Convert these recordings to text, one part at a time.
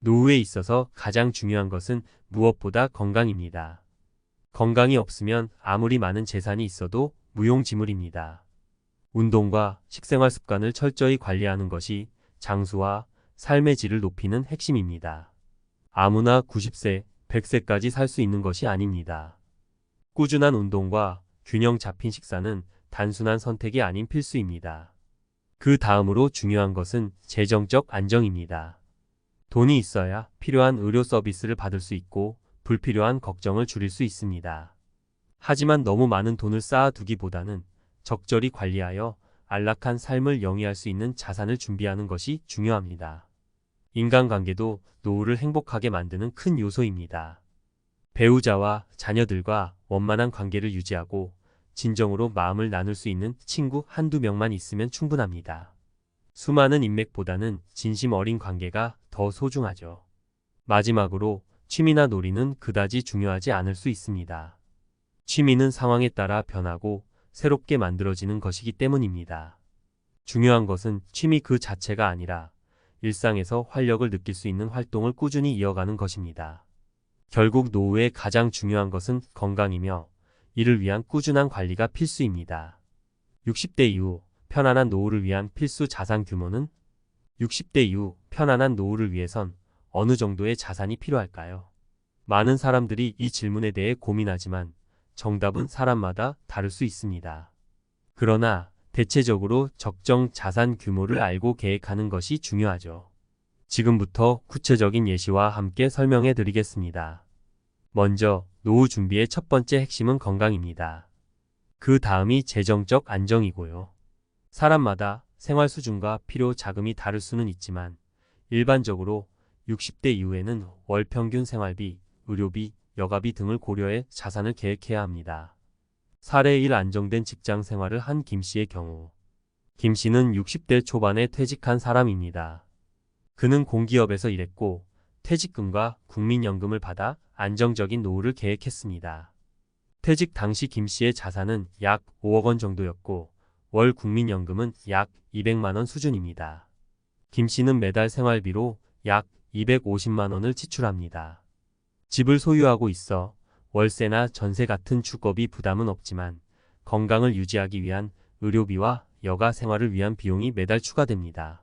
노후에 있어서 가장 중요한 것은 무엇보다 건강입니다. 건강이 없으면 아무리 많은 재산이 있어도 무용지물입니다. 운동과 식생활 습관을 철저히 관리하는 것이 장수와 삶의 질을 높이는 핵심입니다. 아무나 90세, 100세까지 살 수 있는 것이 아닙니다. 꾸준한 운동과 균형 잡힌 식사는 단순한 선택이 아닌 필수입니다. 그 다음으로 중요한 것은 재정적 안정입니다. 돈이 있어야 필요한 의료 서비스를 받을 수 있고 불필요한 걱정을 줄일 수 있습니다. 하지만 너무 많은 돈을 쌓아두기보다는 적절히 관리하여 안락한 삶을 영위할 수 있는 자산을 준비하는 것이 중요합니다. 인간관계도 노후를 행복하게 만드는 큰 요소입니다. 배우자와 자녀들과 원만한 관계를 유지하고 진정으로 마음을 나눌 수 있는 친구 한두 명만 있으면 충분합니다. 수많은 인맥보다는 진심 어린 관계가 더 소중하죠. 마지막으로 취미나 놀이는 그다지 중요하지 않을 수 있습니다. 취미는 상황에 따라 변하고 새롭게 만들어지는 것이기 때문입니다. 중요한 것은 취미 그 자체가 아니라 일상에서 활력을 느낄 수 있는 활동을 꾸준히 이어가는 것입니다. 결국 노후에 가장 중요한 것은 건강이며 이를 위한 꾸준한 관리가 필수입니다. 60대 이후 편안한 노후를 위한 필수 자산 규모는 60대 이후 편안한 노후를 위해선 어느 정도의 자산이 필요할까요? 많은 사람들이 이 질문에 대해 고민하지만 정답은 사람마다 다를 수 있습니다. 그러나 대체적으로 적정 자산 규모를 알고 계획하는 것이 중요하죠. 지금부터 구체적인 예시와 함께 설명해 드리겠습니다. 먼저 노후 준비의 첫 번째 핵심은 건강입니다. 그 다음이 재정적 안정이고요. 사람마다 생활 수준과 필요 자금이 다를 수는 있지만 일반적으로 60대 이후에는 월 평균 생활비, 의료비, 여가비 등을 고려해 자산을 계획해야 합니다. 사례 1 안정된 직장 생활을 한 김 씨의 경우 김 씨는 60대 초반에 퇴직한 사람입니다. 그는 공기업에서 일했고 퇴직금과 국민연금을 받아 안정적인 노후를 계획했습니다. 퇴직 당시 김 씨의 자산은 약 5억 원 정도였고 월 국민연금은 약 200만 원 수준입니다. 김 씨는 매달 생활비로 약 250만 원을 지출합니다. 집을 소유하고 있어 월세나 전세 같은 주거비 부담은 없지만 건강을 유지하기 위한 의료비와 여가 생활을 위한 비용이 매달 추가됩니다.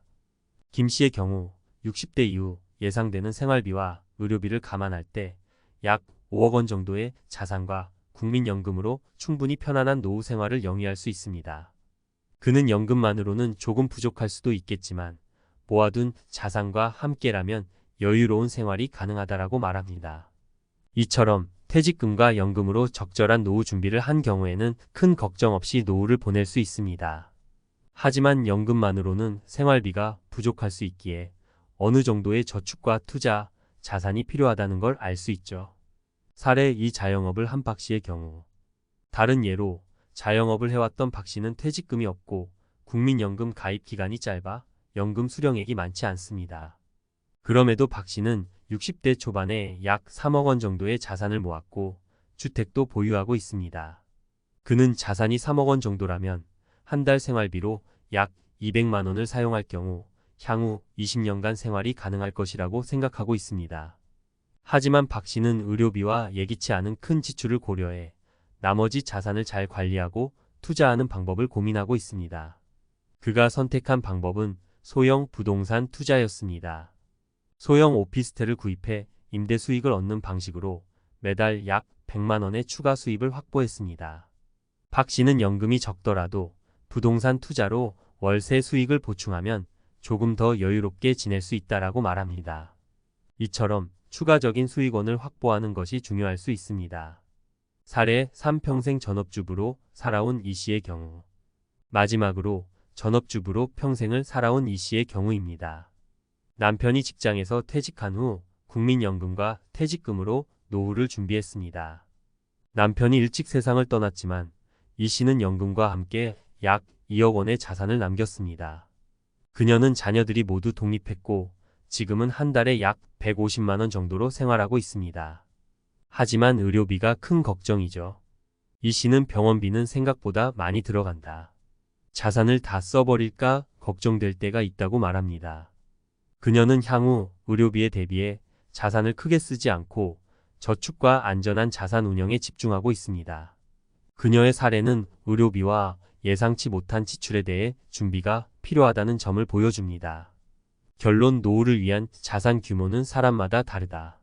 김 씨의 경우 60대 이후 예상되는 생활비와 의료비를 감안할 때 약 5억 원 정도의 자산과 국민연금으로 충분히 편안한 노후 생활을 영위할 수 있습니다. 그는 연금만으로는 조금 부족할 수도 있겠지만 모아둔 자산과 함께라면 여유로운 생활이 가능하다라고 말합니다. 이처럼 퇴직금과 연금으로 적절한 노후 준비를 한 경우에는 큰 걱정 없이 노후를 보낼 수 있습니다. 하지만 연금만으로는 생활비가 부족할 수 있기에 어느 정도의 저축과 투자, 자산이 필요하다는 걸 알 수 있죠. 사례 이 자영업을 한 박 씨의 경우 다른 예로 자영업을 해왔던 박 씨는 퇴직금이 없고 국민연금 가입 기간이 짧아 연금 수령액이 많지 않습니다. 그럼에도 박 씨는 60대 초반에 약 3억 원 정도의 자산을 모았고 주택도 보유하고 있습니다. 그는 자산이 3억 원 정도라면 한 달 생활비로 약 200만 원을 사용할 경우 향후 20년간 생활이 가능할 것이라고 생각하고 있습니다. 하지만 박 씨는 의료비와 예기치 않은 큰 지출을 고려해 나머지 자산을 잘 관리하고 투자하는 방법을 고민하고 있습니다. 그가 선택한 방법은 소형 부동산 투자였습니다. 소형 오피스텔을 구입해 임대 수익을 얻는 방식으로 매달 약 100만 원의 추가 수입을 확보했습니다. 박 씨는 연금이 적더라도 부동산 투자로 월세 수익을 보충하면 조금 더 여유롭게 지낼 수 있다라고 말합니다. 이처럼 추가적인 수익원을 확보하는 것이 중요할 수 있습니다. 사례 3평생 전업주부로 살아온 이 씨의 경우 마지막으로 전업주부로 평생을 살아온 이 씨의 경우입니다. 남편이 직장에서 퇴직한 후 국민연금과 퇴직금으로 노후를 준비했습니다. 남편이 일찍 세상을 떠났지만 이 씨는 연금과 함께 약 2억 원의 자산을 남겼습니다. 그녀는 자녀들이 모두 독립했고 지금은 한 달에 약 150만 원 정도로 생활하고 있습니다. 하지만 의료비가 큰 걱정이죠. 이 씨는 병원비는 생각보다 많이 들어간다. 자산을 다 써버릴까 걱정될 때가 있다고 말합니다. 그녀는 향후 의료비에 대비해 자산을 크게 쓰지 않고 저축과 안전한 자산 운영에 집중하고 있습니다. 그녀의 사례는 의료비와 예상치 못한 지출에 대해 준비가 필요하다는 점을 보여줍니다. 결론 노후를 위한 자산 규모는 사람마다 다르다.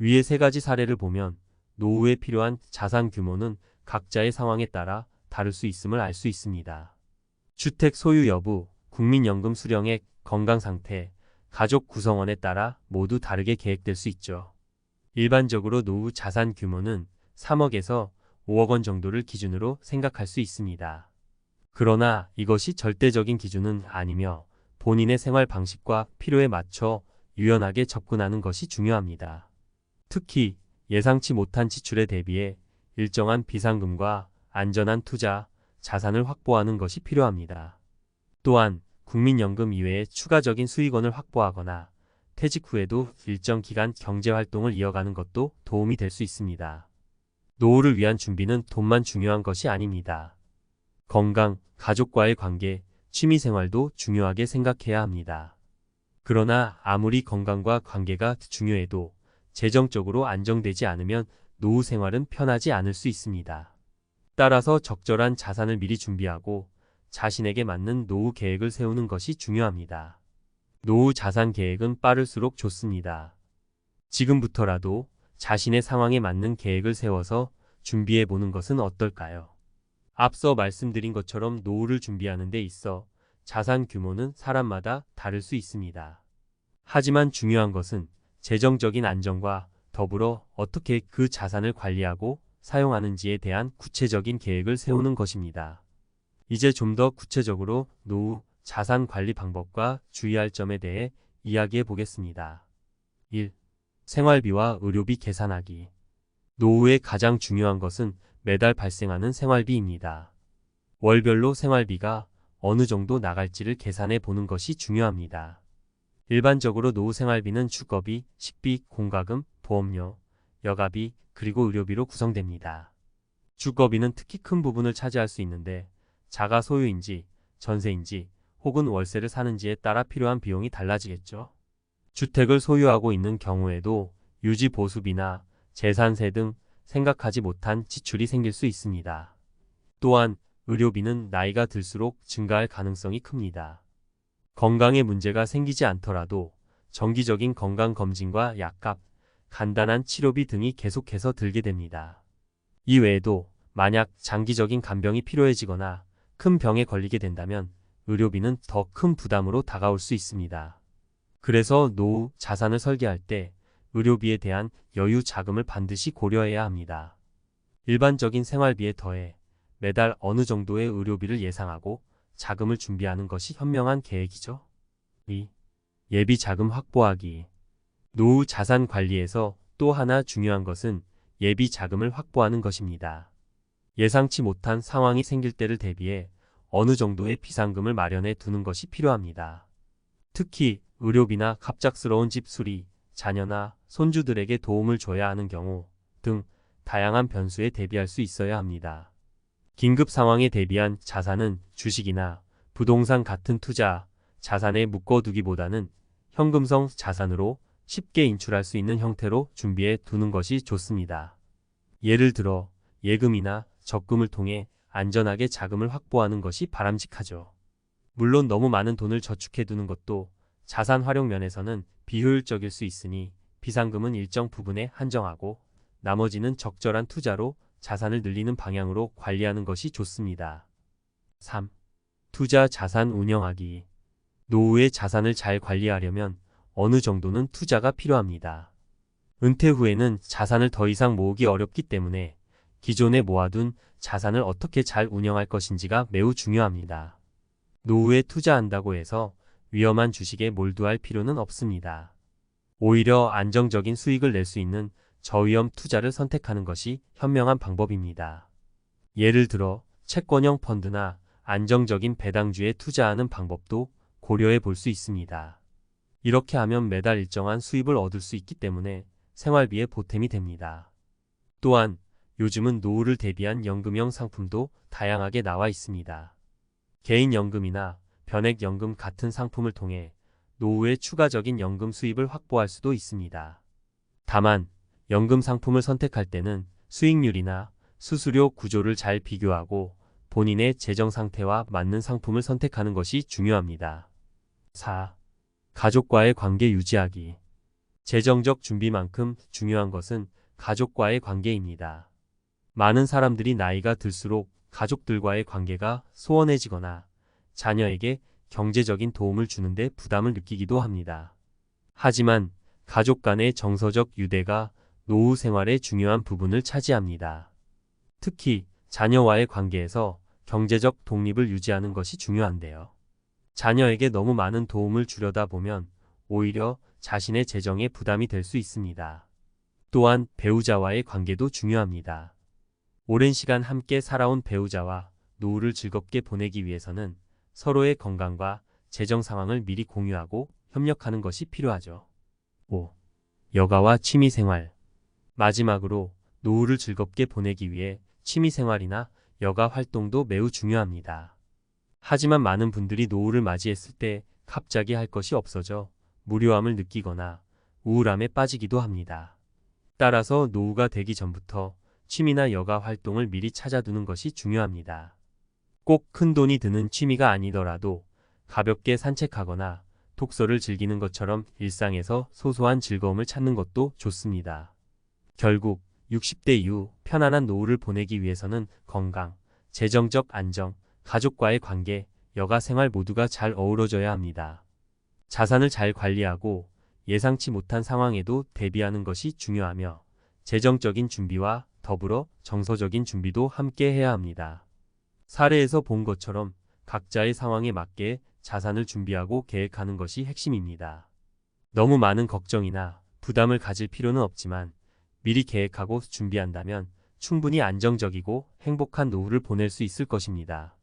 위의 세 가지 사례를 보면 노후에 필요한 자산 규모는 각자의 상황에 따라 다를 수 있음을 알 수 있습니다. 주택 소유 여부, 국민연금 수령액, 건강 상태, 가족 구성원에 따라 모두 다르게 계획될 수 있죠. 일반적으로 노후 자산 규모는 3억에서 5억 원 정도를 기준으로 생각할 수 있습니다. 그러나 이것이 절대적인 기준은 아니며 본인의 생활 방식과 필요에 맞춰 유연하게 접근하는 것이 중요합니다. 특히 예상치 못한 지출에 대비해 일정한 비상금과 안전한 투자, 자산을 확보하는 것이 필요합니다. 또한 국민연금 이외에 추가적인 수익원을 확보하거나 퇴직 후에도 일정 기간 경제활동을 이어가는 것도 도움이 될 수 있습니다. 노후를 위한 준비는 돈만 중요한 것이 아닙니다. 건강, 가족과의 관계, 취미생활도 중요하게 생각해야 합니다. 그러나 아무리 건강과 관계가 중요해도 재정적으로 안정되지 않으면 노후 생활은 편하지 않을 수 있습니다. 따라서 적절한 자산을 미리 준비하고 자신에게 맞는 노후 계획을 세우는 것이 중요합니다. 노후 자산 계획은 빠를수록 좋습니다. 지금부터라도 자신의 상황에 맞는 계획을 세워서 준비해 보는 것은 어떨까요? 앞서 말씀드린 것처럼 노후를 준비하는 데 있어 자산 규모는 사람마다 다를 수 있습니다. 하지만 중요한 것은 재정적인 안정과 더불어 어떻게 그 자산을 관리하고 사용하는지에 대한 구체적인 계획을 세우는 것입니다. 이제 좀 더 구체적으로 노후 자산 관리 방법과 주의할 점에 대해 이야기해 보겠습니다. 1. 생활비와 의료비 계산하기. 노후에 가장 중요한 것은 매달 발생하는 생활비입니다. 월별로 생활비가 어느 정도 나갈지를 계산해 보는 것이 중요합니다. 일반적으로 노후 생활비는 주거비, 식비, 공과금, 보험료, 여가비, 그리고 의료비로 구성됩니다. 주거비는 특히 큰 부분을 차지할 수 있는데 자가 소유인지 전세인지 혹은 월세를 사는지에 따라 필요한 비용이 달라지겠죠. 주택을 소유하고 있는 경우에도 유지 보수비나 재산세 등 생각하지 못한 지출이 생길 수 있습니다. 또한 의료비는 나이가 들수록 증가할 가능성이 큽니다. 건강에 문제가 생기지 않더라도 정기적인 건강검진과 약값, 간단한 치료비 등이 계속해서 들게 됩니다. 이 외에도 만약 장기적인 간병이 필요해지거나 큰 병에 걸리게 된다면 의료비는 더 큰 부담으로 다가올 수 있습니다. 그래서 노후 자산을 설계할 때 의료비에 대한 여유 자금을 반드시 고려해야 합니다. 일반적인 생활비에 더해 매달 어느 정도의 의료비를 예상하고 자금을 준비하는 것이 현명한 계획이죠. 2. 예비 자금 확보하기. 노후 자산 관리에서 또 하나 중요한 것은 예비 자금을 확보하는 것입니다. 예상치 못한 상황이 생길 때를 대비해 어느 정도의 비상금을 마련해 두는 것이 필요합니다. 특히 의료비나 갑작스러운 집 수리, 자녀나 손주들에게 도움을 줘야 하는 경우 등 다양한 변수에 대비할 수 있어야 합니다. 긴급 상황에 대비한 자산은 주식이나 부동산 같은 투자, 자산에 묶어두기보다는 현금성 자산으로 쉽게 인출할 수 있는 형태로 준비해 두는 것이 좋습니다. 예를 들어 예금이나 적금을 통해 안전하게 자금을 확보하는 것이 바람직하죠. 물론 너무 많은 돈을 저축해 두는 것도 자산 활용 면에서는 비효율적일 수 있으니 비상금은 일정 부분에 한정하고 나머지는 적절한 투자로 자산을 늘리는 방향으로 관리하는 것이 좋습니다. 3. 투자 자산 운영하기. 노후의 자산을 잘 관리하려면 어느 정도는 투자가 필요합니다. 은퇴 후에는 자산을 더 이상 모으기 어렵기 때문에 기존에 모아둔 자산을 어떻게 잘 운영할 것인지가 매우 중요합니다. 노후에 투자한다고 해서 위험한 주식에 몰두할 필요는 없습니다. 오히려 안정적인 수익을 낼 수 있는 저위험 투자를 선택하는 것이 현명한 방법입니다. 예를 들어 채권형 펀드나 안정적인 배당주에 투자하는 방법도 고려해 볼 수 있습니다. 이렇게 하면 매달 일정한 수입을 얻을 수 있기 때문에 생활비에 보탬이 됩니다. 또한 요즘은 노후를 대비한 연금형 상품도 다양하게 나와 있습니다. 개인연금이나 변액연금 같은 상품을 통해 노후에 추가적인 연금 수입을 확보할 수도 있습니다. 다만 연금 상품을 선택할 때는 수익률이나 수수료 구조를 잘 비교하고 본인의 재정 상태와 맞는 상품을 선택하는 것이 중요합니다. 4. 가족과의 관계 유지하기. 재정적 준비만큼 중요한 것은 가족과의 관계입니다. 많은 사람들이 나이가 들수록 가족들과의 관계가 소원해지거나 자녀에게 경제적인 도움을 주는데 부담을 느끼기도 합니다. 하지만 가족 간의 정서적 유대가 노후 생활의 중요한 부분을 차지합니다. 특히 자녀와의 관계에서 경제적 독립을 유지하는 것이 중요한데요. 자녀에게 너무 많은 도움을 주려다 보면 오히려 자신의 재정에 부담이 될 수 있습니다. 또한 배우자와의 관계도 중요합니다. 오랜 시간 함께 살아온 배우자와 노후를 즐겁게 보내기 위해서는 서로의 건강과 재정 상황을 미리 공유하고 협력하는 것이 필요하죠. 5. 여가와 취미 생활. 마지막으로 노후를 즐겁게 보내기 위해 취미 생활이나 여가 활동도 매우 중요합니다. 하지만 많은 분들이 노후를 맞이했을 때 갑자기 할 것이 없어져 무료함을 느끼거나 우울함에 빠지기도 합니다. 따라서 노후가 되기 전부터 취미나 여가 활동을 미리 찾아두는 것이 중요합니다. 꼭 큰 돈이 드는 취미가 아니더라도 가볍게 산책하거나 독서를 즐기는 것처럼 일상에서 소소한 즐거움을 찾는 것도 좋습니다. 결국 60대 이후 편안한 노후를 보내기 위해서는 건강, 재정적 안정, 가족과의 관계, 여가 생활 모두가 잘 어우러져야 합니다. 자산을 잘 관리하고 예상치 못한 상황에도 대비하는 것이 중요하며 재정적인 준비와 더불어 정서적인 준비도 함께 해야 합니다. 사례에서 본 것처럼 각자의 상황에 맞게 자산을 준비하고 계획하는 것이 핵심입니다. 너무 많은 걱정이나 부담을 가질 필요는 없지만 미리 계획하고 준비한다면 충분히 안정적이고 행복한 노후를 보낼 수 있을 것입니다.